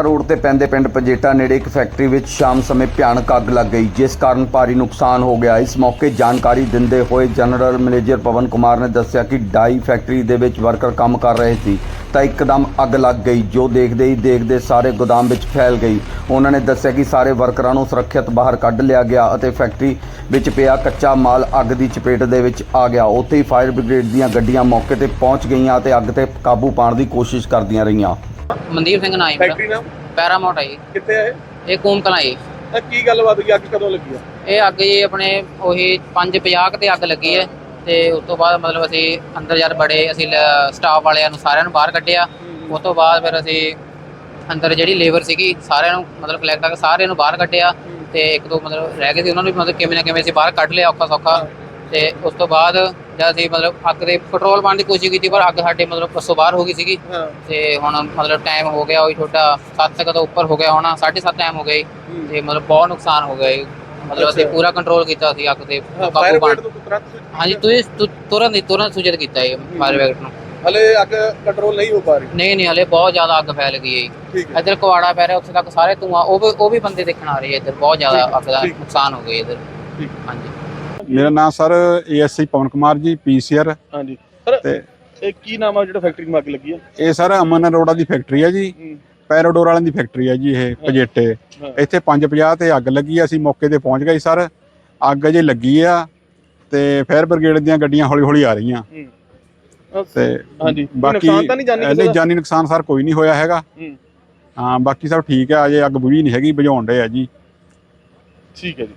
Road ਤੇ ਪੈਂਦੇ ਪਿੰਡ ਪਜੇਟਾ ਨੇੜੇ ਇੱਕ ਫੈਕਟਰੀ ਵਿੱਚ ਸ਼ਾਮ ਸਮੇਂ ਭਿਆਨਕ ਅੱਗ ਲੱਗ ਗਈ, ਜਿਸ ਕਾਰਨ ਭਾਰੀ ਨੁਕਸਾਨ ਹੋ ਗਿਆ। ਇਸ ਮੌਕੇ ਜਾਣਕਾਰੀ ਦਿੰਦੇ ਹੋਏ ਜਨਰਲ ਮੈਨੇਜਰ ਪਵਨ ਕੁਮਾਰ ਨੇ ਦੱਸਿਆ ਕਿ ਡਾਈ ਫੈਕਟਰੀ ਦੇ ਵਿੱਚ ਵਰਕਰ ਕੰਮ ਕਰ ਰਹੇ ਸੀ। ਤਾਂ ਇੱਕਦਮ ਅੱਗ ਲੱਗ ਗਈ। ਜੋ ਦੇਖਦੇ ਹੀ ਦੇਖਦੇ ਸਾਰੇ ਗੋਦਾਮ ਵਿੱਚ ਫੈਲ ਗਈ। ਉਹਨਾਂ ਨੇ ਦੱਸਿਆ ਕਿ ਸਾਰੇ ਵਰਕਰਾਂ ਨੂੰ ਸੁਰੱਖਿਅਤ ਬਾਹਰ ਕੱਢ ਲਿਆ ਗਿਆ ਅਤੇ ਫੈਕਟਰੀ ਵਿੱਚ ਪਿਆ ਕੱਚਾ ਮਾਲ ਅੱਗ ਦੀ ਚਪੇਟ ਦੇ ਵਿੱਚ ਆ ਗਿਆ। ਉੱਥੇ ਹੀ ਫਾਇਰ ਬ੍ਰਿਗੇਡ ਦੀਆਂ ਗੱਡੀਆਂ ਮੌਕੇ ਤੇ ਪਹੁੰਚ ਗਈਆਂ ਅਤੇ ਅੱਗ ਤੇ ਕਾਬੂ ਪਾਉਣ ਦੀ ਕੋਸ਼ਿਸ਼ ਕਰਦੀਆਂ ਰਹੀਆਂ। ਮਨਦੀਪ ਸਿੰਘ ਨਾਈ ਮੇਰਾ ਫੈਕਟਰੀ ਨਾਮ ਪੈਰਾਮਾਊਂਟ ਹੈ ਜੀ। ਕਿੱਥੇ ਹੈ ਇਹ? ਕੂਮ ਕਲਾਂ ਜੀ ਇਹ ਕੀ ਗੱਲਬਾਤ ਹੋਈ? ਅੱਗ ਕਦੋਂ ਲੱਗੀ ਆ ਇਹ ਅੱਗ ਜੀ ਆਪਣੇ ਉਹੀ 550 ਤੇ ਅੱਗ ਲੱਗੀ ਹੈ। ਤੇ ਉਸ ਤੋਂ ਬਾਅਦ ਮਤਲਬ ਅਸੀਂ ਅੰਦਰ ਜਦ ਬੜੇ ਅਸੀਂ ਸਟਾਫ ਵਾਲਿਆਂ ਨੂੰ ਸਾਰਿਆਂ ਨੂੰ ਬਾਹਰ ਕੱਢਿਆ। ਉਸ ਤੋਂ ਬਾਅਦ ਫਿਰ ਅਸੀਂ ਅੰਦਰ ਜਿਹੜੀ ਲੇਬਰ ਸੀਗੀ ਸਾਰਿਆਂ ਨੂੰ ਮਤਲਬ ਕਲੈਕਟ ਕਰਕੇ ਸਾਰਿਆਂ ਨੂੰ ਬਾਹਰ ਕੱਢਿਆ। ਤੇ ਇੱਕ ਦੋ ਮਤਲਬ ਰਹਿ ਗਏ ਸੀ ਉਹਨਾਂ ਨੂੰ ਵੀ ਮਤਲਬ ਕਿਵੇਂ ਨਾ ਕਿਵੇਂ ਅਸੀਂ ਬਾਹਰ ਕੱਢ ਲਿਆ ਔਖਾ ਸੌਖਾ। ਤੇ ਉਸ ਤੋਂ ਬਾਅਦ ਜਦ ਅਸੀਂ ਮਤਲਬ ਅੱਗ ਦੇ ਕੰਟਰੋਲ ਪਾਉਣ ਦੀ ਕੋਸ਼ਿਸ਼ ਕੀਤੀ ਪਰ ਅੱਗ ਸਾਡੇ ਮਤਲਬ ਪਸੋਂ ਬਾਹਰ ਹੋ ਗਈ ਸੀਗੀ। ਤੇ ਹੁਣ ਮਤਲਬ ਟਾਈਮ ਹੋ ਗਿਆ ਉਹੀ ਤੁਹਾਡਾ 7 ਤੱਕ ਤੋਂ ਉੱਪਰ ਹੋ ਗਿਆ ਹੋਣਾ 7:30 ਟਾਈਮ ਹੋ ਗਈ ਤੇ ਮਤਲਬ ਬਹੁਤ ਨੁਕਸਾਨ ਹੋ ਗਿਆ। ਮਤਲਬ ਅਸੀਂ। ਪੂਰਾ ਕੰਟਰੋਲ ਕੀਤਾ ਸੀ ਅੱਗ ਤੇ ਕਾਬੂ ਪਾਉਣ। ਤੁਰੰਤ ਹਾਂਜੀ? ਤੁਸੀਂ ਤੁਰੰਤ ਹੀ ਤੁਰੰਤ ਸੂਚਿਤ ਕੀਤਾ ਹੈ ਫਾਇਰ ਬ੍ਰਿਗੇਡ ਨੂੰ। ਹਲੇ ਅੱਗ ਕੰਟਰੋਲ ਨਹੀਂ ਹੋ ਪਾ ਰਹੀ। ਨਹੀਂ ਨਹੀਂ ਹਲੇ ਬਹੁਤ ਜ਼ਿਆਦਾ ਅੱਗ ਫੈਲ ਗਈ ਹੈ ਹੈ। ਇੱਧਰ ਕੁਆੜਾ ਪੈ ਰਿਹਾ ਉੱਥੇ ਤੱਕ ਸਾਰੇ ਧੂਆਂ ਉਹ ਵੀ ਉਹ ਵੀ ਬੰਦੇ ਦੇਖਣ ਆ ਰਹੇ ਇੱਧਰ ਬਹੁਤ ਜ਼ਿਆਦਾ ਹੈ, ਅੱਗ ਦਾ ਹੈ। ਨੁਕਸਾਨ ਹੋ ਗਿਆ ਇੱਧਰ। ਹਾਂਜੀ। ਮੇਰਾ ਨਾਮ sir ASC Pawan Kumar ji PCR. ਹਾਂਜੀ। ਸਰ ਤੇ ਇਹ ਕੀ ਨਾਮ ਆ ਜਿਹੜਾ ਫੈਕਟਰੀ ਨੂੰ ਅੱਗ ਲੱਗੀ ਆ? ਇਹ ਸਰ ਅਮਨ ਅਰੋੜਾ ਦੀ ਫੈਕਟਰੀ ਹੈ ਜੀ। ਹੂੰ, ਪੈਰਾਡੋਰ ਵਾਲਿਆਂ ਦੀ ਫੈਕਟਰੀ ਹੈ ਜੀ ਇਹ ਪਜੇਟੇ। ਇੱਥੇ 550 ਤੇ ਅੱਗ ਲੱਗੀ ਆ, ਅਸੀਂ ਮੌਕੇ ਤੇ ਪਹੁੰਚ ਗਏ ਸਰ। ਅੱਗ ਅਜੇ ਲੱਗੀ ਆ ਤੇ ਫਾਇਰ ਬ੍ਰਿਗੇਡ ਦੀਆਂ ਗੱਡੀਆਂ ਹੌਲੀ ਹੌਲੀ ਆ ਰਹੀਆਂ। ਤੇ ਹਾਂਜੀ। ਬਾਕੀ ਨੁਕਸਾਨ ਤਾਂ ਨਹੀਂ ਜਾਨੀ ਕਿਸੇ ਨਹੀਂ ਦਾ? ਜਾਨੀ ਨੁਕਸਾਨ ਸਰ ਕੋਈ ਨਹੀਂ ਹੋਇਆ ਹੈਗਾ। ਹੂੰ, ਬਾਕੀ ਸਭ ਠੀਕ ਹੈ ਅਜੇ ਅੱਗ ਬੁਝੀ ਨਹੀਂ ਹੈਗੀ ਬੁਝਾਉਣ ਦੇ ਆ ਜੀ। ਠੀਕ ਹੈ ਜੀ।